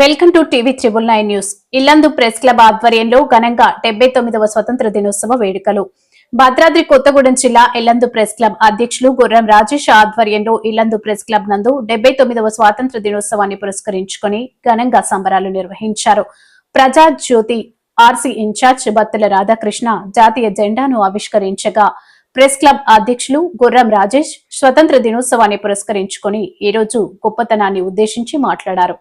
Welcome to TV triple nine news. Yellandu press club ఆధ్వర్యంలో ఘనంగా డెబ్బై తొమ్మిదవ స్వతంత్ర దినోత్సవ వేడుకలు. భద్రాద్రి కొత్తగూడెం జిల్లా ఇల్లందు ప్రెస్ క్లబ్ అధ్యక్షులు గుర్రం రాజేష్ ఆధ్వర్యంలో ఇల్లందు ప్రెస్ క్లబ్ నందు డెబ్బై తొమ్మిదవ స్వాతంత్ర దినోత్సవాన్ని పురస్కరించుకుని ఘనంగా సంబరాలు నిర్వహించారు. ప్రజా జ్యోతి ఆర్సీ ఇన్ఛార్జ్ బత్తుల రాధాకృష్ణ జాతీయ జెండాను ఆవిష్కరించగా ప్రెస్ క్లబ్ అధ్యక్షులు గుర్రం రాజేష్ స్వతంత్ర దినోత్సవాన్ని పురస్కరించుకుని ఈ రోజు గొప్పతనాన్ని ఉద్దేశించి మాట్లాడారు.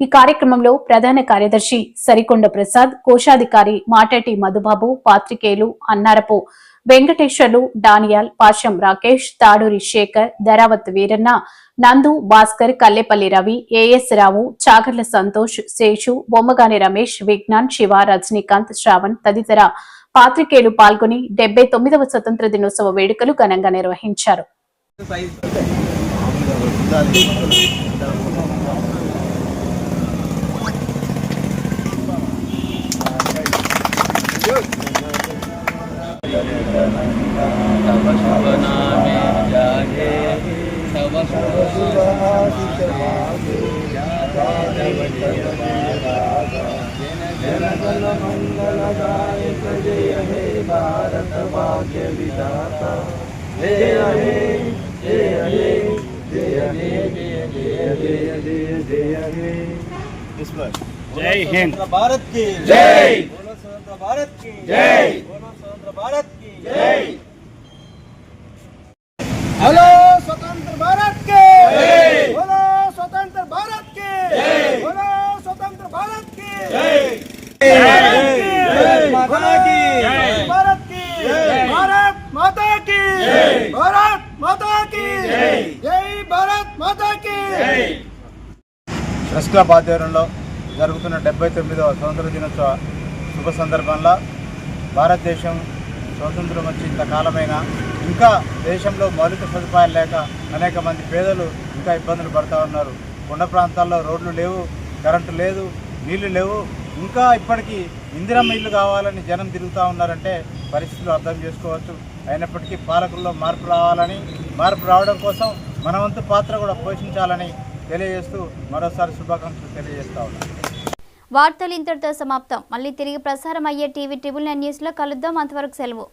ఈ కార్యక్రమంలో ప్రధాన కార్యదర్శి సరికొండ ప్రసాద్ కోశాధికారి మాటటి మధుబాబు పాత్రికేయులు అన్నారపు వెంకటేశ్వర్లు డానియాల్ పాషం రాకేష్ తాడూరి శేఖర్ ధరావత్ వీరన్న నందు భాస్కర్ కల్లెపల్లి రవి ఏఎస్ రావు చాగర్ల సంతోష్ శేషు బొమ్మగాని రమేష్ విజ్ఞాన్ శివ రజనీకాంత్ శ్రావణ్ తదితర పాత్రికేయులు పాల్గొని డెబ్బై తొమ్మిదవ స్వతంత్ర దినోత్సవ వేడుకలు ఘనంగా నిర్వహించారు. तव शुभ नामे जागे तव जन गण मंगलदायक जय हे भारत भाग्य विधाता जय हे जय हे जय हे जय जय जय जय हे जय हिंद। भारत की जय बोलो स्वतंत्र भारत की। जय। बोलो स्वतंत्र भारत की। जय। भारत की जय। भारत माता की जय। भारत माता की जय। जय भारत माता की जय ప్రెస్ క్లబ్ ఆధ్వర్యంలో జరుగుతున్న డెబ్బై తొమ్మిదవ స్వతంత్ర దినోత్సవ శుభ సందర్భంలో భారతదేశం స్వతంత్రం వచ్చి ఇంతకాలమైన ఇంకా దేశంలో మౌలిక సదుపాయాలు లేక అనేక మంది పేదలు ఇంకా ఇబ్బందులు పడుతూ ఉన్నారు కొండ ప్రాంతాల్లో రోడ్లు లేవు కరెంటు లేదు నీళ్లు లేవు ఇంకా ఇప్పటికీ ఇందిరమ్మ ఇల్లు కావాలని జనం తిరుగుతూ ఉన్నారంటే పరిస్థితులు అర్థం చేసుకోవచ్చు. అయినప్పటికీ పాలకుల్లో మార్పు రావాలని మార్పు రావడం కోసం మన వంతు పాత్ర కూడా పోషించాలని తెలియజేస్తూ మరోసారి శుభాకాంక్షలు తెలియజేస్తా ఉన్నాను వార్తలు ఇంతటితో సమాప్తం. మళ్ళీ తిరిగి ప్రసారం అయ్యే టీవీ ట్రిబుల్ నైన్ న్యూస్లో కలుద్దాం. అంతవరకు సెలవు.